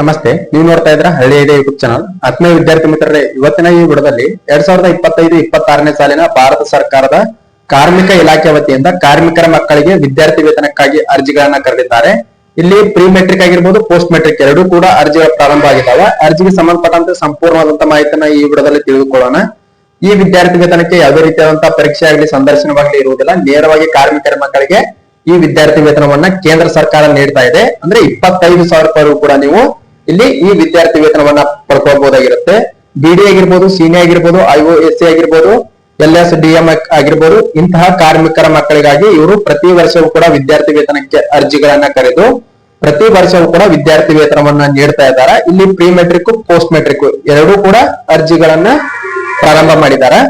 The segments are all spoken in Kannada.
ನಮಸ್ತೆ, ನೀವು ನೋಡ್ತಾ ಇದ್ರ ಹಳ್ಳಿ ಇದೆ ಯೂಟ್ಯೂಬ್ ಚಾನಲ್ ಆತ್ಮೀಯ ವಿದ್ಯಾರ್ಥಿ ಮಿತ್ರರೇ, ಇವತ್ತಿನ ಈ ವಿಡದಲ್ಲಿ ಎರಡ್ ಸಾವಿರದ ಇಪ್ಪತ್ತೈದು, ಇಪ್ಪತ್ತಾರನೇ ಸಾಲಿನ ಭಾರತ ಸರ್ಕಾರದ ಕಾರ್ಮಿಕ ಇಲಾಖೆ ವತಿಯಿಂದ ಕಾರ್ಮಿಕರ ಮಕ್ಕಳಿಗೆ ವಿದ್ಯಾರ್ಥಿ ವೇತನಕ್ಕಾಗಿ ಅರ್ಜಿಗಳನ್ನ ಕರೆದಿದ್ದಾರೆ. ಇಲ್ಲಿ ಪ್ರೀ ಮೆಟ್ರಿಕ್ ಆಗಿರ್ಬೋದು ಪೋಸ್ಟ್ ಮೆಟ್ರಿಕ್ ಎರಡೂ ಕೂಡ ಅರ್ಜಿಗಳು ಪ್ರಾರಂಭ ಆಗಿದ್ದಾವೆ. ಅರ್ಜಿಗೆ ಸಂಬಂಧಪಟ್ಟಂತೆ ಸಂಪೂರ್ಣವಾದಂತ ಮಾಹಿತಿಯನ್ನ ಈ ವಿಡದಲ್ಲಿ ತಿಳಿದುಕೊಳ್ಳೋಣ. ಈ ವಿದ್ಯಾರ್ಥಿ ವೇತನಕ್ಕೆ ಯಾವುದೇ ರೀತಿಯಾದಂತಹ ಪರೀಕ್ಷೆ ಆಗಲಿ, ಸಂದರ್ಶನವಾಗಲಿ ಇರುವುದಿಲ್ಲ. ನೇರವಾಗಿ ಕಾರ್ಮಿಕರ ಮಕ್ಕಳಿಗೆ ಈ ವಿದ್ಯಾರ್ಥಿ ವೇತನವನ್ನ ಕೇಂದ್ರ ಸರ್ಕಾರ ನೀಡ್ತಾ ಇದೆ. ಅಂದ್ರೆ ಇಪ್ಪತ್ತೈದು ಸಾವಿರ ರೂಪಾಯಿ ಕೂಡ ನೀವು ಇಲ್ಲಿ ಈ ವಿದ್ಯಾರ್ಥಿ ವೇತನವನ್ನ ಪಡ್ಕೋಬಹುದಾಗಿರುತ್ತೆ ಬಿಡಿ ಆಗಿರ್ಬೋದು ಸಿನಿ ಆಗಿರ್ಬೋದು ಐಒ ಎಸ್ ಸಿ ಆಗಿರ್ಬೋದು ಎಲ್ ಎಸ್ ಡಿ ಎಂ ಆಗಿರ್ಬೋದು, ಇಂತಹ ಕಾರ್ಮಿಕರ ಮಕ್ಕಳಿಗಾಗಿ ಇವರು ಪ್ರತಿ ವರ್ಷವೂ ಕೂಡ ವಿದ್ಯಾರ್ಥಿ ವೇತನಕ್ಕೆ ಅರ್ಜಿಗಳನ್ನ ಕರೆದು ಪ್ರತಿ ವರ್ಷವೂ ಕೂಡ ವಿದ್ಯಾರ್ಥಿ ವೇತನವನ್ನ ನೀಡ್ತಾ ಇದ್ದಾರೆ. ಇಲ್ಲಿ ಪ್ರಿ ಮೆಟ್ರಿಕ್ ಪೋಸ್ಟ್ ಮೆಟ್ರಿಕ್ ಎರಡೂ ಕೂಡ ಅರ್ಜಿಗಳನ್ನ ಪ್ರಾರಂಭ ಮಾಡಿದ್ದಾರೆ.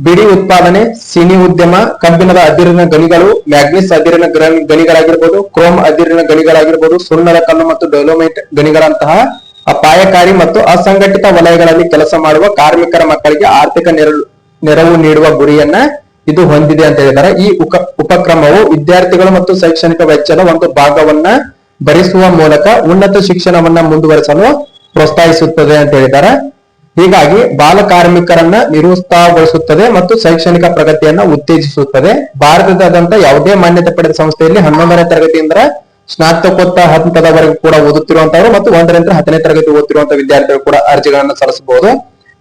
ಬಿಡಿ ಉತ್ಪಾದನೆ, ಸಿನಿ ಉದ್ಯಮ, ಕಬ್ಬಿಣದ ಅದಿರಿನ ಗಣಿಗಳು, ಮ್ಯಾಗ್ನೀಸ್ ಅದಿರಿನ ಗ್ರ- ಗಣಿಗಳಾಗಿರ್ಬೋದು, ಕ್ರೋಮ್ ಅದಿರಿನ ಗಣಿಗಳಾಗಿರ್ಬೋದು, ಸುಣ್ಣದ ಕಲ್ಲು ಮತ್ತು ಡೊಲೋಮೈಟ್ ಗಣಿಗಳಂತಹ ಅಪಾಯಕಾರಿ ಮತ್ತು ಅಸಂಘಟಿತ ವಲಯಗಳಲ್ಲಿ ಕೆಲಸ ಮಾಡುವ ಕಾರ್ಮಿಕರ ಮಕ್ಕಳಿಗೆ ಆರ್ಥಿಕ ನೆರವು ನೀಡುವ ಗುರಿಯನ್ನ ಇದು ಹೊಂದಿದೆ ಅಂತ ಹೇಳಿದ್ದಾರೆ. ಈ ಉಪಕ್ರಮವು ವಿದ್ಯಾರ್ಥಿಗಳು ಮತ್ತು ಶೈಕ್ಷಣಿಕ ವೆಚ್ಚದ ಒಂದು ಭಾಗವನ್ನ ಭರಿಸುವ ಮೂಲಕ ಉನ್ನತ ಶಿಕ್ಷಣವನ್ನ ಮುಂದುವರಿಸಲು ಪ್ರೋತ್ಸಾಹಿಸುತ್ತದೆ ಅಂತ ಹೇಳಿದ್ದಾರೆ. ಹೀಗಾಗಿ ಬಾಲ ಕಾರ್ಮಿಕರನ್ನ ನಿರುತ್ಸಾಹಗೊಳಿಸುತ್ತದೆ ಮತ್ತು ಶೈಕ್ಷಣಿಕ ಪ್ರಗತಿಯನ್ನ ಉತ್ತೇಜಿಸುತ್ತದೆ. ಭಾರತದಾದ್ಯಂತ ಯಾವುದೇ ಮಾನ್ಯತೆ ಪಡೆದ ಸಂಸ್ಥೆಯಲ್ಲಿ ಹನ್ನೊಂದನೇ ತರಗತಿಯಿಂದ ಸ್ನಾತಕೋತ್ತರ ಹಂತದವರೆಗೂ ಕೂಡ ಓದುತ್ತಿರುವಂತವರು ಮತ್ತು ಒಂದರಿಂದ ಹತ್ತನೇ ತರಗತಿ ಓದುತ್ತಿರುವಂತಹ ವಿದ್ಯಾರ್ಥಿಗಳು ಕೂಡ ಅರ್ಜಿಗಳನ್ನು ಸಲ್ಲಿಸಬಹುದು.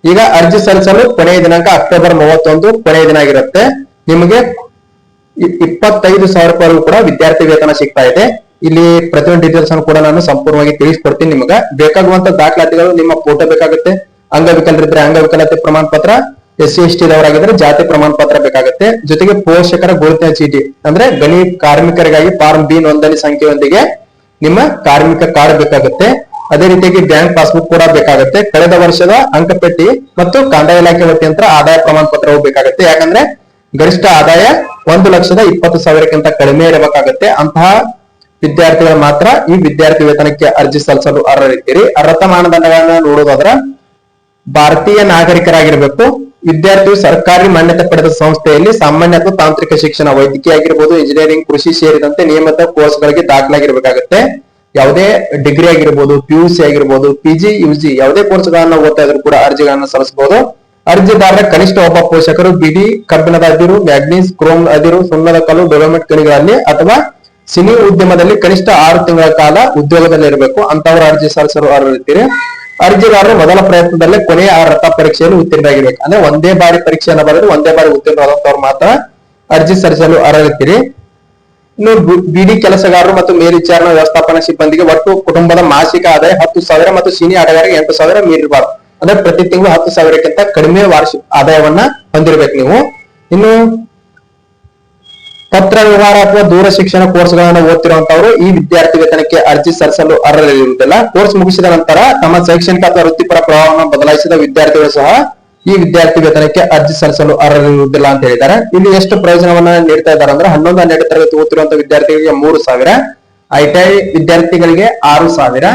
ಈಗ ಅರ್ಜಿ ಸಲ್ಲಿಸಲು ಕೊನೆಯ ದಿನಾಂಕ ಅಕ್ಟೋಬರ್ ಮೂವತ್ತೊಂದು ಕೊನೆಯ ದಿನ ಆಗಿರುತ್ತೆ. ನಿಮಗೆ ಇಪ್ಪತ್ತೈದು ಸಾವಿರ ರೂಪಾಯಿ ಕೂಡ ವಿದ್ಯಾರ್ಥಿ ವೇತನ ಸಿಗ್ತಾ ಇದೆ. ಇಲ್ಲಿ ಪ್ರತಿಯೊಂದು ಡೀಟೇಲ್ಸ್ ಅನ್ನು ಕೂಡ ನಾನು ಸಂಪೂರ್ಣವಾಗಿ ತಿಳಿಸ್ಕೊಡ್ತೀನಿ ನಿಮಗೆ. ಬೇಕಾಗುವಂತ ದಾಖಲಾತಿಗಳು ನಿಮ್ಮ ಫೋಟೋ ಬೇಕಾಗುತ್ತೆ. ಅಂಗವಿಕಲರಿದ್ರೆ ಅಂಗವಿಕಲತೆ ಪ್ರಮಾಣ ಪತ್ರ ಎಸ್ ಸಿ ಎಸ್ ಟಿ ಜಾತಿ ಪ್ರಮಾಣ ಪತ್ರ ಬೇಕಾಗುತ್ತೆ. ಜೊತೆಗೆ ಪೋಷಕರ ಗುರುತಿನ ಚೀಟಿ, ಅಂದ್ರೆ ಗಣಿ ಕಾರ್ಮಿಕರಿಗಾಗಿ ಫಾರ್ಮ್ ಬಿ ನೋಂದಣಿ ಸಂಖ್ಯೆಯೊಂದಿಗೆ ನಿಮ್ಮ ಕಾರ್ಮಿಕ ಕಾರ್ಡ್ ಬೇಕಾಗುತ್ತೆ. ಅದೇ ರೀತಿಯಾಗಿ ಬ್ಯಾಂಕ್ ಪಾಸ್ಬುಕ್ ಕೂಡ ಬೇಕಾಗುತ್ತೆ. ಕಳೆದ ವರ್ಷದ ಅಂಕಪಟ್ಟಿ ಮತ್ತು ಕಂದಾಯ ಇಲಾಖೆ ವತಿಯಂತ್ರ ಆದಾಯ ಪ್ರಮಾಣ ಪತ್ರವು ಬೇಕಾಗುತ್ತೆ. ಯಾಕಂದ್ರೆ ಗರಿಷ್ಠ ಆದಾಯ ಒಂದು ಲಕ್ಷದ ಇಪ್ಪತ್ತು ಸಾವಿರಕ್ಕಿಂತ ಕಡಿಮೆ ಇರಬೇಕಾಗುತ್ತೆ. ಅಂತಹ ವಿದ್ಯಾರ್ಥಿಗಳು ಮಾತ್ರ ಈ ವಿದ್ಯಾರ್ಥಿ ವೇತನಕ್ಕೆ ಅರ್ಜಿ ಸಲ್ಲಿಸಲು ಅರ್ಹರಿದ್ದೀರಿ. ಅರ್ಹತಾ ಮಾನದಂಡಗಳನ್ನ ನೋಡೋದಾದ್ರ ಭಾರತೀಯ ನಾಗರಿಕರಾಗಿರ್ಬೇಕು, ವಿದ್ಯಾರ್ಥಿಯು ಸರ್ಕಾರಿ ಮಾನ್ಯತೆ ಪಡೆದ ಸಂಸ್ಥೆಯಲ್ಲಿ ಸಾಮಾನ್ಯ ಅಥವಾ ತಾಂತ್ರಿಕ ಶಿಕ್ಷಣ, ವೈದ್ಯಕೀಯ ಆಗಿರ್ಬೋದು ಇಂಜಿನಿಯರಿಂಗ್ ಕೃಷಿ ಸೇರಿದಂತೆ ನಿಯಮಿತ ಕೋರ್ಸ್ಗಳಿಗೆ ದಾಖಲಾಗಿರ್ಬೇಕಾಗತ್ತೆ. ಯಾವುದೇ ಡಿಗ್ರಿ ಆಗಿರ್ಬೋದು ಪಿ ಯು ಸಿ ಆಗಿರ್ಬೋದು ಪಿಜಿ ಯುಜಿ ಯಾವುದೇ ಕೋರ್ಸ್ಗಳನ್ನ ಓದ್ತಾ ಇದ್ರು ಕೂಡ ಅರ್ಜಿಗಳನ್ನ ಸಲ್ಲಿಸಬಹುದು. ಅರ್ಜಿದಾರರ ಕನಿಷ್ಠ ಒಬ್ಬ ಪೋಷಕರು ಬಿಡಿ, ಕಬ್ಬಿಣದ ಅದಿರು, ಮ್ಯಾಗ್ನೀಸ್, ಕ್ರೋಮ್ ಅದಿರು, ಸುಣ್ಣದ ಕಲ್ಲು ಡೆವಲಪ್ಮೆಂಟ್ ಗಣಿಗಳಲ್ಲಿ ಅಥವಾ ಸಿನಿ ಉದ್ಯಮದಲ್ಲಿ ಕನಿಷ್ಠ ಆರು ತಿಂಗಳ ಕಾಲ ಉದ್ಯೋಗದಲ್ಲಿ ಇರಬೇಕು ಅಂತವರು ಅರ್ಜಿ ಸಲ್ಲಿಸಲು ಅರ್ಹರಿದ್ದೀರಿ. ಅರ್ಜಿದಾರರು ಮೊದಲ ಪ್ರಯತ್ನದಲ್ಲೇ ಕೊನೆಯ ಅರ್ಹತಾ ಪರೀಕ್ಷೆಯನ್ನು ಉತ್ತೀರ್ಣರಾಗಿರ್ಬೇಕು ಅಂದ್ರೆ ಒಂದೇ ಬಾರಿ ಪರೀಕ್ಷೆಯನ್ನು ಬರೆದು ಒಂದೇ ಬಾರಿ ಉತ್ತೀರ್ಣರಾದಂತವ್ರು ಮಾತ್ರ ಅರ್ಜಿ ಸಲ್ಲಿಸಲು ಅರ್ಹರಿದ್ದೀರಿ ಇನ್ನು ಬಿಡಿ ಕೆಲಸಗಾರರು ಮತ್ತು ಮೇಲ್ವಿಚಾರಣಾ ವ್ಯವಸ್ಥಾಪನಾ ಸಿಬ್ಬಂದಿಗೆ ಒಟ್ಟು ಕುಟುಂಬದ ಮಾಸಿಕ ಆದಾಯ ಹತ್ತು ಸಾವಿರ ಮತ್ತು ಸಿನಿ ಆಟಗಾರರಿಗೆ ಎಂಟು ಸಾವಿರ ಮೀರಿರಬಾರ್ದು. ಅಂದ್ರೆ ಪ್ರತಿ ತಿಂಗಳು ಹತ್ತು ಸಾವಿರಕ್ಕಿಂತ ಕಡಿಮೆ ವಾರ್ಷಿಕ ಆದಾಯವನ್ನ ಹೊಂದಿರ್ಬೇಕು ನೀವು. ಇನ್ನು ಪತ್ರ ವ್ಯವಹಾರ ಅಥವಾ ದೂರ ಶಿಕ್ಷಣ ಕೋರ್ಸ್ಗಳನ್ನ ಓದ್ತಿರುವಂತವರು ಈ ವಿದ್ಯಾರ್ಥಿ ವೇತನಕ್ಕೆ ಅರ್ಜಿ ಸಲ್ಲಿಸಲು ಅರ್ಹರಿರುವುದಿಲ್ಲ ಕೋರ್ಸ್ ಮುಗಿಸಿದ ನಂತರ ತಮ್ಮ ಶೈಕ್ಷಣಿಕ ಅಥವಾ ವೃತ್ತಿಪರ ಪ್ರಭಾವವನ್ನು ಬದಲಾಯಿಸಿದ ವಿದ್ಯಾರ್ಥಿಗಳು ಸಹ ಈ ವಿದ್ಯಾರ್ಥಿ ವೇತನಕ್ಕೆ ಅರ್ಜಿ ಸಲ್ಲಿಸಲು ಅರ್ಹರಿರುವುದಿಲ್ಲ ಅಂತ ಹೇಳಿದ್ದಾರೆ. ಇಲ್ಲಿ ಎಷ್ಟು ಪ್ರಯೋಜನವನ್ನ ನೀಡ್ತಾ ಇದ್ದಾರೆ ಅಂದ್ರೆ ಹನ್ನೊಂದು, ಹನ್ನೆರಡು ತರಗತಿ ಓದ್ತಿರುವಂತಹ ವಿದ್ಯಾರ್ಥಿಗಳಿಗೆ ಮೂರು ಸಾವಿರ ಐಟಿಐ ವಿದ್ಯಾರ್ಥಿಗಳಿಗೆ ಆರು ಸಾವಿರ,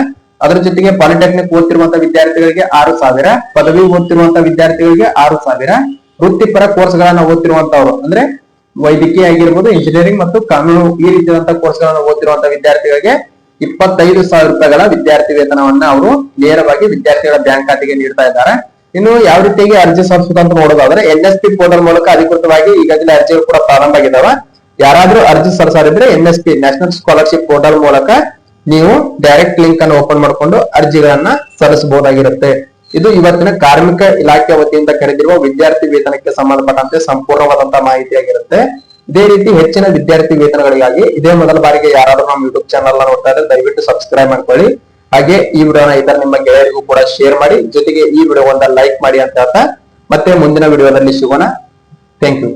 ಅದರ ಜೊತೆಗೆ ಪಾಲಿಟೆಕ್ನಿಕ್ ಓದ್ತಿರುವಂತಹ ವಿದ್ಯಾರ್ಥಿಗಳಿಗೆ ಆರು ಸಾವಿರ, ಪದವಿ ಓದ್ತಿರುವಂತಹ ವಿದ್ಯಾರ್ಥಿಗಳಿಗೆ ಆರು ಸಾವಿರ, ವೃತ್ತಿಪರ ಕೋರ್ಸ್ಗಳನ್ನ ಓದ್ತಿರುವಂತವ್ರು ಅಂದ್ರೆ ವೈದ್ಯಕೀಯ ಆಗಿರ್ಬೋದು ಇಂಜಿನಿಯರಿಂಗ್ ಮತ್ತು ಕಾನೂನು ಈ ರೀತಿಯಾದಂತಹ ಕೋರ್ಸ್ಗಳನ್ನು ಓದ್ತಿರುವಂತಹ ವಿದ್ಯಾರ್ಥಿಗಳಿಗೆ ಇಪ್ಪತ್ತೈದು ಸಾವಿರ ರೂಪಾಯಿಗಳ ವಿದ್ಯಾರ್ಥಿ ವೇತನವನ್ನ ಅವರು ನೇರವಾಗಿ ವಿದ್ಯಾರ್ಥಿಗಳ ಬ್ಯಾಂಕ್ ಖಾತೆಗೆ ನೀಡ್ತಾ ಇದ್ದಾರೆ. ಇನ್ನು ಯಾವ ರೀತಿಯಾಗಿ ಅರ್ಜಿ ಸಲ್ಲಿಸುವುದು ಅಂತ ನೋಡೋದಾದ್ರೆ ಎನ್ ಎಸ್ ಪಿ ಪೋರ್ಟಲ್ ಮೂಲಕ ಅಧಿಕೃತವಾಗಿ ಈಗಾಗಲೇ ಅರ್ಜಿಗಳು ಕೂಡ ಪ್ರಾರಂಭ ಆಗಿದ್ದಾವೆ. ಯಾರಾದ್ರೂ ಅರ್ಜಿ ಸಲ್ಲಿಸಿದ್ರೆ N S P national scholarship portal ಮೂಲಕ ನೀವು ಡೈರೆಕ್ಟ್ ಲಿಂಕ್ ಅನ್ನು ಓಪನ್ ಮಾಡಿಕೊಂಡು ಅರ್ಜಿಗಳನ್ನ ಸಲ್ಲಿಸಬಹುದಾಗಿರುತ್ತೆ. ಇದು ಇವತ್ತಿನ ಕಾರ್ಮಿಕ ಇಲಾಖೆ ವತಿಯಿಂದ ಕರೆದಿರುವ ವಿದ್ಯಾರ್ಥಿ ವೇತನಕ್ಕೆ ಸಂಬಂಧಪಟ್ಟಂತೆ ಸಂಪೂರ್ಣವಾದಂತಹ ಮಾಹಿತಿಯಾಗಿರುತ್ತೆ. ಇದೇ ರೀತಿ ಹೆಚ್ಚಿನ ವಿದ್ಯಾರ್ಥಿ ವೇತನಗಳಿಗಾಗಿ ಇದೇ ಮೊದಲ ಬಾರಿಗೆ ಯಾರಾದರೂ ನಮ್ಮ ಯೂಟ್ಯೂಬ್ ಚಾನಲ್ ನೋಡ್ತಾ ಇದ್ರೆ ದಯವಿಟ್ಟು ಸಬ್ಸ್ಕ್ರೈಬ್ ಮಾಡ್ಕೊಳ್ಳಿ. ಹಾಗೆ ಈ ವಿಡಿಯೋನ ಇದರ ನಿಮ್ಮ ಗೆಳೆಯರಿಗೂ ಕೂಡ ಶೇರ್ ಮಾಡಿ. ಜೊತೆಗೆ ಈ ವಿಡಿಯೋ ಒಂದ ಲೈಕ್ ಮಾಡಿ ಅಂತ ಹೇಳ್ತಾ ಮತ್ತೆ ಮುಂದಿನ ವಿಡಿಯೋದಲ್ಲಿ ಸಿಗೋಣ. Thank you